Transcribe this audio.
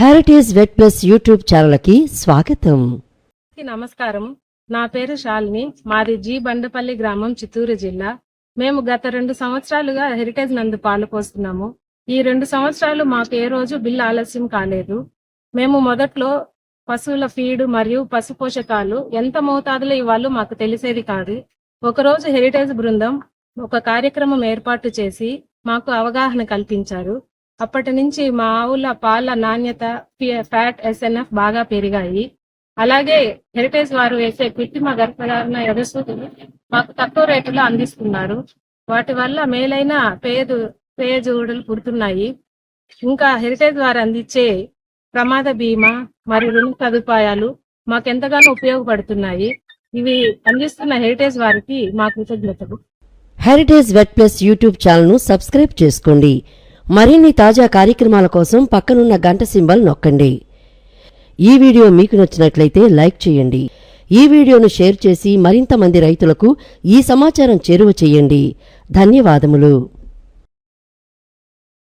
Heritage vet plus YouTube ఛానల్కి స్వాగతం. నమస్కారం. నా పేరు శాలిని. మాది జి బండపల్లి గ్రామం చిత్తూరు జిల్లా. మేము గత రెండు సంవత్సరాలుగా హెరిటేజ్ నందు పాలు పోస్తున్నాము. ఈ రెండు సంవత్సరాలు మాకు ఏ రోజు బిల్లు ఆలస్యం కాలేదు. మేము మొదట్లో పశువుల ఫీడ్ మరియు పశు పోషకాలు ఎంత మోతాదులో ఇవ్వాలో మాకు తెలిసేది కాదు. ఒకరోజు హెరిటేజ్ బృందం ఒక కార్యక్రమం ఏర్పాటు చేసి మాకు అవగాహన కల్పించారు. అప్పటి నుంచి మా ఆవుల పాల నాణ్యత ఫ్యాట్ ఎస్ఎన్ఎఫ్ బాగా పెరిగాయి. అలాగే హెరిటేజ్ వారు వేసే కృత్రిమ గర్భధారణ ఎదసూతులు మాకు తక్కువ రేటులో అందిస్తున్నారు. వాటి వల్ల మేలైన పేదు పేజూడలు పుడుతున్నాయి. ఇంకా హెరిటేజ్ వారు అందించే ప్రమాద బీమా మరియు రుణ సదుపాయాలు మాకెంతగానో ఉపయోగపడుతున్నాయి. ఇవి అందిస్తున్న హెరిటేజ్ వారికి మా కృతజ్ఞతలు. హెరిటేజ్ వెట్ ప్లస్ యూట్యూబ్ ఛానల్ను సబ్స్క్రైబ్ చేసుకోండి. మరిన్ని తాజా కార్యక్రమాల కోసం పక్కనున్న గంట సింబల్ నొక్కండి. ఈ వీడియో మీకు నచ్చినట్లయితే లైక్ చేయండి. ఈ వీడియోను షేర్ చేసి మరింత మంది రైతులకు ఈ సమాచారం చేరువ చేయండి. ధన్యవాదములు.